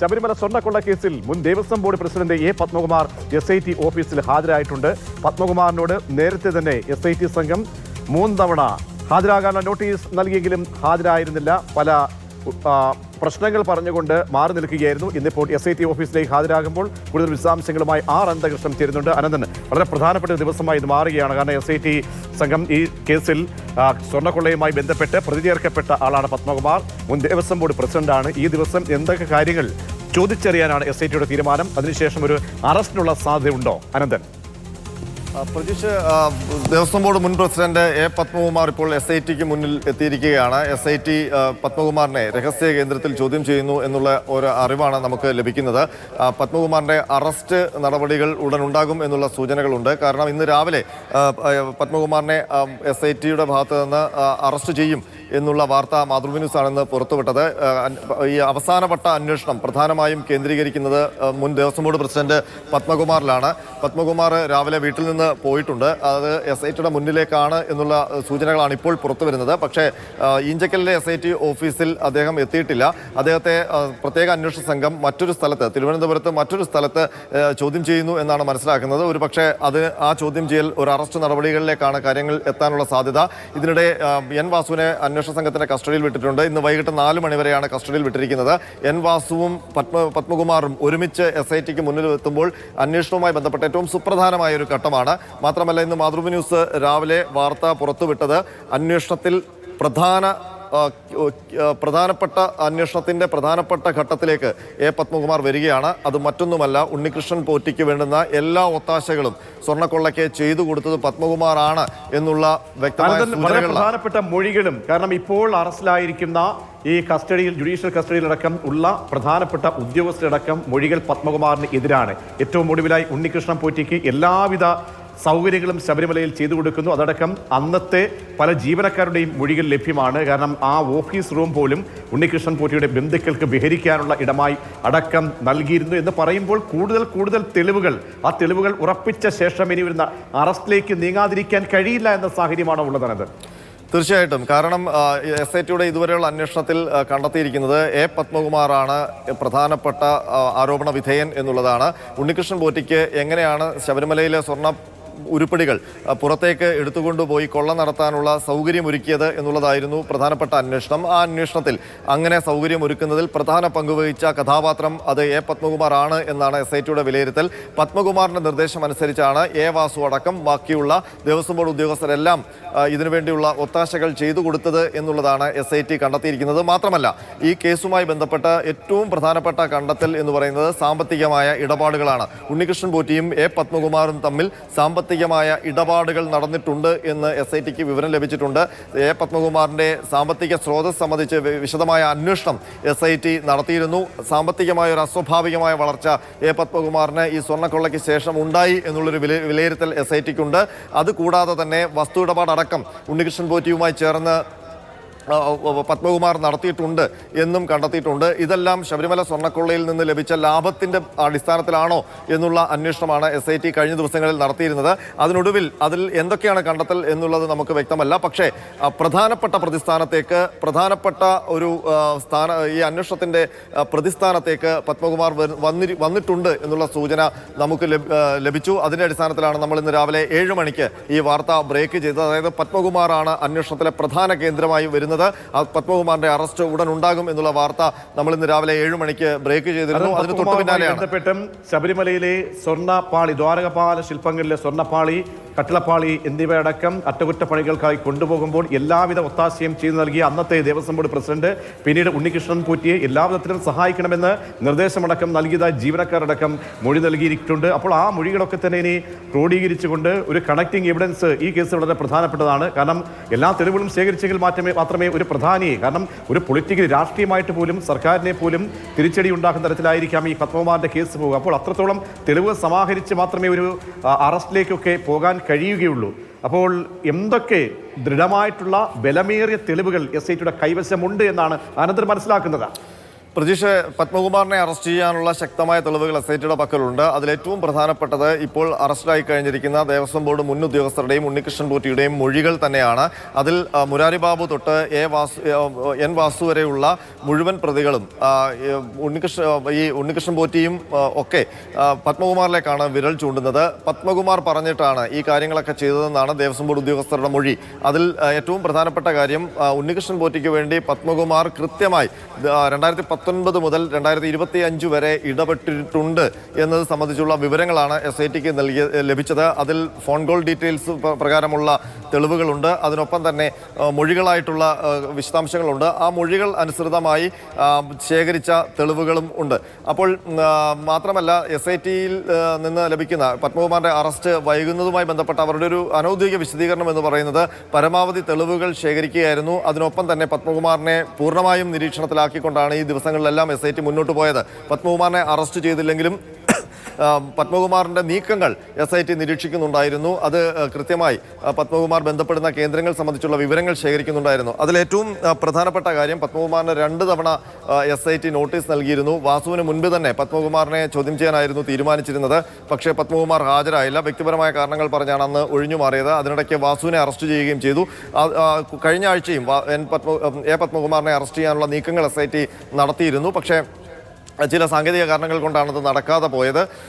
ശബരിമല സ്വർണക്കൊള്ള കേസിൽ മുൻ Devaswom board president A Padmakumar S I T ഓഫീസിൽ ഹാജരായിട്ടുണ്ട്. പത്മകുമാറിനോട് നേരത്തെ തന്നെ എസ് ഐ ടി സംഘം മൂന്ന് തവണ ഹാജരാകാനുള്ള നോട്ടീസ് നൽകിയെങ്കിലും ഹാജരായിരുന്നില്ല. പല പ്രശ്നങ്ങൾ പറഞ്ഞുകൊണ്ട് മാറി നിൽക്കുകയായിരുന്നു. ഇന്നിപ്പോൾ എസ് ഐ ടി ഓഫീസിലേക്ക് ഹാജരാകുമ്പോൾ കൂടുതൽ വിശദാംശങ്ങളുമായി ആർ അനന്തകൃഷ്ണൻ ചേരുന്നുണ്ട്. അനന്തൻ വളരെ പ്രധാനപ്പെട്ട ദിവസമായി ഇത് മാറുകയാണ്. കാരണം എസ് ഐ ടി സംഘം ഈ കേസിൽ സ്വർണക്കൊള്ളയുമായി ബന്ധപ്പെട്ട് പ്രതി ആളാണ് പത്മകുമാർ. മുൻ ദേവസ്വം ബോർഡ് പ്രസിഡന്റാണ്. ഈ ദിവസം എന്തൊക്കെ കാര്യങ്ങൾ ചോദിച്ചറിയാനാണ് എസ് ഐ ടിയുടെ തീരുമാനം? അതിനുശേഷം ഒരു അറസ്റ്റിനുള്ള സാധ്യതയുണ്ടോ? അനന്തൻ. ആ, പ്രതീഷ് ദേവസ്വം ബോർഡ് മുൻ പ്രസിഡന്റ് എ പത്മകുമാർ ഇപ്പോൾ എസ് ഐ ടിക്ക് മുന്നിൽ എത്തിയിരിക്കുകയാണ്. എസ് ഐ ടി പത്മകുമാറിനെ രഹസ്യ കേന്ദ്രത്തിൽ ചോദ്യം ചെയ്യുന്നു എന്നുള്ള ഒരു അറിവാണ് നമുക്ക് ലഭിക്കുന്നത്. പത്മകുമാറിന്റെ അറസ്റ്റ് നടപടികൾ ഉടൻ ഉണ്ടാകും എന്നുള്ള സൂചനകളുണ്ട്. കാരണം ഇന്ന് രാവിലെ പത്മകുമാറിനെ എസ് ഐ ടിയുടെ ഭാഗത്ത് നിന്ന് അറസ്റ്റ് ചെയ്യും എന്നുള്ള വാർത്ത മാതൃഭൂമി ന്യൂസ് ആണെന്ന് പുറത്തുവിട്ടത് ഈ അവസാനവട്ട അന്വേഷണം പ്രധാനമായും കേന്ദ്രീകരിക്കുന്നത് മുൻ ദേവസ്വം ബോർഡ് പ്രസിഡന്റ് പത്മകുമാറിലാണ്. പത്മകുമാർ രാവിലെ വീട്ടിൽ നിന്ന് പോയിട്ടുണ്ട്. അത് എസ് ഐ ടിയുടെ മുന്നിലേക്കാണ് എന്നുള്ള സൂചനകളാണ് ഇപ്പോൾ പുറത്തു വരുന്നത്. പക്ഷേ ഈഞ്ചക്കലിലെ എസ് ഐ ടി ഓഫീസിൽ അദ്ദേഹം എത്തിയിട്ടില്ല. അദ്ദേഹത്തെ പ്രത്യേക അന്വേഷണ സംഘം മറ്റൊരു സ്ഥലത്ത് തിരുവനന്തപുരത്ത് മറ്റൊരു സ്ഥലത്ത് ചോദ്യം ചെയ്യുന്നു എന്നാണ് മനസ്സിലാക്കുന്നത്. ഒരു പക്ഷേ അത് ആ ചോദ്യം ചെയ്യൽ ഒരു അറസ്റ്റ് നടപടികളിലേക്കാണ് കാര്യങ്ങൾ എത്താനുള്ള സാധ്യത. ഇതിനിടെ എൻ വാസുവിനെ അന്വേഷണ സംഘത്തിന്റെ കസ്റ്റഡിയിൽ വിട്ടിട്ടുണ്ട്. ഇന്ന് വൈകിട്ട് നാല് മണിവരെയാണ് കസ്റ്റഡിയിൽ വിട്ടിരിക്കുന്നത്. എൻ വാസുവും പത്മ പത്മകുമാറും ഒരുമിച്ച് എസ് ഐ ടിക്ക് മുന്നിൽ എത്തുമ്പോൾ അന്വേഷണവുമായി ബന്ധപ്പെട്ട ഏറ്റവും സുപ്രധാനമായ ഒരു ഘട്ടമാണ് മാത്രമല്ല ഇന്ന് മാതൃഭൂമി ന്യൂസ് രാവിലെ വാർത്ത പുറത്തുവിട്ടത്. അന്വേഷണത്തിൽ പ്രധാന പ്രധാനപ്പെട്ട അന്വേഷണത്തിന്റെ പ്രധാനപ്പെട്ട ഘട്ടത്തിലേക്ക് എ. പത്മകുമാർ വരികയാണ്. അത് മറ്റൊന്നുമല്ല ഉണ്ണികൃഷ്ണൻ പോറ്റിക്ക് വേണ്ടുന്ന എല്ലാ ഒത്താശകളും സ്വർണക്കൊള്ളയ്ക്ക് ചെയ്തു കൊടുത്തത് പത്മകുമാറാണ് എന്നുള്ള വ്യക്തമായ പ്രധാനപ്പെട്ട മൊഴികളും കാരണം ഇപ്പോൾ അറസ്റ്റിലായിരിക്കുന്ന ഈ കസ്റ്റഡിയിൽ ജുഡീഷ്യൽ കസ്റ്റഡിയിലടക്കം ഉള്ള പ്രധാനപ്പെട്ട ഉദ്യോഗസ്ഥരടക്കം മൊഴികൾ പത്മകുമാറിന് എതിരാണ്. ഏറ്റവും ഒടുവിലായി ഉണ്ണികൃഷ്ണൻ പോറ്റിക്ക് എല്ലാവിധ സൗകര്യങ്ങളും ശബരിമലയിൽ ചെയ്തു കൊടുക്കുന്നു. അതടക്കം അന്നത്തെ പല ജീവനക്കാരുടെയും മൊഴികൾ ലഭ്യമാണ്. കാരണം ആ ഓഫീസ് റൂം പോലും ഉണ്ണികൃഷ്ണൻ പോറ്റിയുടെ ബന്ധുക്കൾക്ക് വിഹരിക്കാനുള്ള ഇടമായി അടക്കം നൽകിയിരുന്നു എന്ന് പറയുമ്പോൾ കൂടുതൽ കൂടുതൽ തെളിവുകൾ ആ തെളിവുകൾ ഉറപ്പിച്ച ശേഷം ഇനി വരുന്ന അറസ്റ്റിലേക്ക് നീങ്ങാതിരിക്കാൻ കഴിയില്ല എന്ന സാഹചര്യമാണ് ഉള്ളതാണത്. തീർച്ചയായിട്ടും. കാരണം എസ് ഐ ടിയുടെ ഇതുവരെയുള്ള അന്വേഷണത്തിൽ കണ്ടെത്തിയിരിക്കുന്നത് എ പത്മകുമാറാണ് പ്രധാനപ്പെട്ട ആരോപണ വിധേയൻ എന്നുള്ളതാണ്. ഉണ്ണികൃഷ്ണൻ പോറ്റിക്ക് എങ്ങനെയാണ് ശബരിമലയിലെ സ്വർണ ഉരുപ്പടികൾ പുറത്തേക്ക് എടുത്തുകൊണ്ടുപോയി കൊള്ള നടത്താനുള്ള സൗകര്യമൊരുക്കിയത് എന്നുള്ളതായിരുന്നു പ്രധാനപ്പെട്ട അന്വേഷണം. ആ അന്വേഷണത്തിൽ അങ്ങനെ സൗകര്യമൊരുക്കുന്നതിൽ പ്രധാന പങ്കുവഹിച്ച കഥാപാത്രം അത് എ. പത്മകുമാർ ആണ് എന്നാണ് എസ് ഐ ടിയുടെ വിലയിരുത്തൽ. പത്മകുമാറിന്റെ നിർദ്ദേശം അനുസരിച്ചാണ് എ. വാസു അടക്കം ബാക്കിയുള്ള ദേവസ്വം ബോർഡ് ഉദ്യോഗസ്ഥരെല്ലാം ഇതിനുവേണ്ടിയുള്ള ഒത്താശകൾ ചെയ്തു കൊടുത്തത് എന്നുള്ളതാണ് എസ് ഐ ടി കണ്ടെത്തിയിരിക്കുന്നത്. മാത്രമല്ല ഈ കേസുമായി ബന്ധപ്പെട്ട ഏറ്റവും പ്രധാനപ്പെട്ട കണ്ടെത്തൽ എന്ന് പറയുന്നത് സാമ്പത്തികമായ ഇടപാടുകളാണ്. ഉണ്ണികൃഷ്ണൻ പോറ്റിയും എ. പത്മകുമാറും തമ്മിൽ സാമ്പത്തികമായ ഇടപാടുകൾ നടന്നിട്ടുണ്ട് എന്ന് എസ് ഐ ടിക്ക് വിവരം ലഭിച്ചിട്ടുണ്ട്. എ പത്മകുമാറിന്റെ സാമ്പത്തിക സ്രോതസ് സംബന്ധിച്ച് വിശദമായ അന്വേഷണം എസ് ഐ ടി നടത്തിയിരുന്നു. സാമ്പത്തികമായ ഒരു അസ്വാഭാവികമായ വളർച്ച എ പത്മകുമാറിന് ഈ സ്വർണക്കൊള്ളയ്ക്ക് ശേഷം ഉണ്ടായി എന്നുള്ളൊരു വില വിലയിരുത്തൽ എസ് ഐ ടിക്കുണ്ട് അതുകൂടാതെ തന്നെ വസ്തു ഇടപാടടക്കം ഉണ്ണികൃഷ്ണൻ പോറ്റിയുമായി ചേർന്ന് പത്മകുമാർ നടത്തിയിട്ടുണ്ട് എന്നും കണ്ടെത്തിയിട്ടുണ്ട്. ഇതെല്ലാം ശബരിമല സ്വർണക്കൊള്ളയിൽ നിന്ന് ലഭിച്ച ലാഭത്തിന്റെ അടിസ്ഥാനത്തിലാണോ എന്നുള്ള അന്വേഷണമാണ് എസ് കഴിഞ്ഞ ദിവസങ്ങളിൽ നടത്തിയിരുന്നത്. അതിനൊടുവിൽ അതിൽ എന്തൊക്കെയാണ് കണ്ടെത്തൽ എന്നുള്ളത് നമുക്ക് വ്യക്തമല്ല. പക്ഷേ പ്രധാനപ്പെട്ട പ്രതിസ്ഥാനത്തേക്ക് പ്രധാനപ്പെട്ട ഒരു സ്ഥാന ഈ അന്വേഷണത്തിന്റെ പ്രതിസ്ഥാനത്തേക്ക് പത്മകുമാർ വന്നിട്ടുണ്ട് എന്നുള്ള സൂചന നമുക്ക് ലഭിച്ചു. അതിന്റെ അടിസ്ഥാനത്തിലാണ് നമ്മൾ ഇന്ന് രാവിലെ ഏഴ് മണിക്ക് ഈ വാർത്ത ബ്രേക്ക് ചെയ്തത്. അതായത് പത്മകുമാറാണ് അന്വേഷണത്തിലെ പ്രധാന കേന്ദ്രമായി വരുന്നത് ആ പത്മകുമാറിന്റെ അറസ്റ്റ് ഉടൻ ഉണ്ടാകും എന്നുള്ള വാർത്ത നമ്മൾ ഇന്ന് രാവിലെ ഏഴ് മണിക്ക് ബ്രേക്ക് ചെയ്തിരുന്നു. അതിന് തൊട്ടു പിന്നാലെയാണ്. ബന്ധപ്പെട്ടും ശബരിമലയിലെ സ്വർണപ്പാളി ദ്വാരകപാല ശില്പങ്ങളിലെ സ്വർണപ്പാളി കട്ടിളപ്പാളി എന്നിവയടക്കം അറ്റകുറ്റപ്പണികൾക്കായി കൊണ്ടുപോകുമ്പോൾ എല്ലാവിധ ഒത്താശയും ചെയ്തു നൽകിയ അന്നത്തെ ദേവസ്വം ബോർഡ് പ്രസിഡന്റ് പിന്നീട് ഉണ്ണികൃഷ്ണൻ പൂറ്റിയെ എല്ലാവിധത്തിലും സഹായിക്കണമെന്ന് നിർദ്ദേശമടക്കം നൽകിയതായി ജീവനക്കാരടക്കം മൊഴി നൽകിയിട്ടുണ്ട് അപ്പോൾ ആ മൊഴികളൊക്കെ തന്നെ ഇനി ക്രോഡീകരിച്ചുകൊണ്ട് ഒരു കണക്റ്റിംഗ് എവിഡൻസ് ഈ കേസ് വളരെ പ്രധാനപ്പെട്ടതാണ്. കാരണം എല്ലാ തെളിവുകളും ശേഖരിച്ചെങ്കിൽ മാത്രമേ മാത്രമേ ഒരു പ്രധാനിയെ കാരണം ഒരു പൊളിറ്റിക്കൽ രാഷ്ട്രീയമായിട്ട് പോലും സർക്കാരിനെ പോലും തിരിച്ചടി ഉണ്ടാക്കുന്ന തരത്തിലായിരിക്കാം ഈ പത്മകുമാറിന്റെ കേസ് പോകുക. അപ്പോൾ അത്രത്തോളം തെളിവ് സമാഹരിച്ച് മാത്രമേ ഒരു അറസ്റ്റിലേക്കൊക്കെ പോകാൻ കഴിയുകയുള്ളൂ. അപ്പോൾ എന്തൊക്കെ ദൃഢമായിട്ടുള്ള ബലമേറിയ തെളിവുകൾ എസ് ഐ ടിയുടെ കൈവശമുണ്ട് എന്നാണ് അനന്തരം മനസ്സിലാക്കുന്നത്. പ്രതീക്ഷ പത്മകുമാറിനെ അറസ്റ്റ് ചെയ്യാനുള്ള ശക്തമായ തെളിവുകൾ എസ് ഐ ടിയുടെ പക്കലുണ്ട്. അതിലേറ്റവും പ്രധാനപ്പെട്ടത് ഇപ്പോൾ അറസ്റ്റിലായി കഴിഞ്ഞിരിക്കുന്ന ദേവസ്വം ബോർഡ് മുൻ ഉദ്യോഗസ്ഥരുടെയും ഉണ്ണികൃഷ്ണൻ പോറ്റിയുടെയും മൊഴികൾ തന്നെയാണ്. അതിൽ മുരാരിബാബു മുരാരി ബാബു തൊട്ട് എ വാസു എൻ വാസു വരെയുള്ള മുഴുവൻ പ്രതികളും ഉണ്ണികൃഷ്ണ ഈ ഉണ്ണികൃഷ്ണൻ പോറ്റിയും ഒക്കെ പത്മകുമാറിലേക്കാണ് വിരൽ ചൂണ്ടുന്നത്. പത്മകുമാർ പറഞ്ഞിട്ടാണ് ഈ കാര്യങ്ങളൊക്കെ ചെയ്തതെന്നാണ് ദേവസ്വം ബോർഡ് ഉദ്യോഗസ്ഥരുടെ മൊഴി. അതിൽ ഏറ്റവും പ്രധാനപ്പെട്ട കാര്യം ഉണ്ണികൃഷ്ണൻ പോറ്റിക്ക് വേണ്ടി പത്മകുമാർ കൃത്യമായി രണ്ടായിരത്തി പത്തൊൻപത് മുതൽ രണ്ടായിരത്തി ഇരുപത്തി അഞ്ച് വരെ ഇടപെട്ടിട്ടുണ്ട് എന്നത് സംബന്ധിച്ചുള്ള വിവരങ്ങളാണ് എസ് ഐ ടിക്ക് നൽകിയ ലഭിച്ചത്. അതിൽ ഫോൺ കോൾ ഡീറ്റെയിൽസ് പ്രകാരമുള്ള തെളിവുകളുണ്ട്. അതിനൊപ്പം തന്നെ മൊഴികളായിട്ടുള്ള വിശദാംശങ്ങളുണ്ട്. ആ മൊഴികൾ അനുസൃതമായി ശേഖരിച്ച തെളിവുകളും ഉണ്ട്. അപ്പോൾ മാത്രമല്ല എസ് ഐ ടിയിൽ നിന്ന് ലഭിക്കുന്ന പത്മകുമാറിന്റെ അറസ്റ്റ് വൈകുന്നതുമായി ബന്ധപ്പെട്ട അവരുടെ ഒരു അനൗദ്യോഗിക വിശദീകരണം എന്ന് പറയുന്നത് പരമാവധി തെളിവുകൾ ശേഖരിക്കുകയായിരുന്നു. അതിനൊപ്പം തന്നെ പത്മകുമാറിനെ പൂർണമായും നിരീക്ഷണത്തിലാക്കിക്കൊണ്ടാണ് ഈ ദിവസങ്ങളിലെല്ലാം എസ് ഐ ടി മുന്നോട്ട് പോയത്. പത്മകുമാറിനെ അറസ്റ്റ് ചെയ്തില്ലെങ്കിലും ആ, പത്മകുമാറിന്റെ നീക്കങ്ങൾ എസ് ഐ ടി നിരീക്ഷിക്കുന്നുണ്ടായിരുന്നു. അത് കൃത്യമായി പത്മകുമാർ ബന്ധപ്പെടുന്ന കേന്ദ്രങ്ങൾ സംബന്ധിച്ചുള്ള വിവരങ്ങൾ ശേഖരിക്കുന്നുണ്ടായിരുന്നു. അതിലേറ്റവും പ്രധാനപ്പെട്ട കാര്യം പത്മകുമാറിന് രണ്ട് തവണ എസ് ഐ ടി നോട്ടീസ് നൽകിയിരുന്നു. വാസുവിന് മുൻപ് തന്നെ പത്മകുമാറിനെ ചോദ്യം ചെയ്യാനായിരുന്നു തീരുമാനിച്ചിരുന്നത്. പക്ഷേ പത്മകുമാർ ഹാജരായില്ല. വ്യക്തിപരമായ കാരണങ്ങൾ പറഞ്ഞാണ് അന്ന് ഒഴിഞ്ഞു മാറിയത്. അതിനിടയ്ക്ക് വാസുവിനെ അറസ്റ്റ് ചെയ്യുകയും ചെയ്തു. കഴിഞ്ഞ ആഴ്ചയും എൻ പത്മ എ പത്മകുമാറിനെ അറസ്റ്റ് ചെയ്യാനുള്ള നീക്കങ്ങൾ എസ് നടത്തിയിരുന്നു. പക്ഷേ ചില സാങ്കേതിക കാരണങ്ങൾ കൊണ്ടാണ് അത് നടക്കാതെ പോയത്.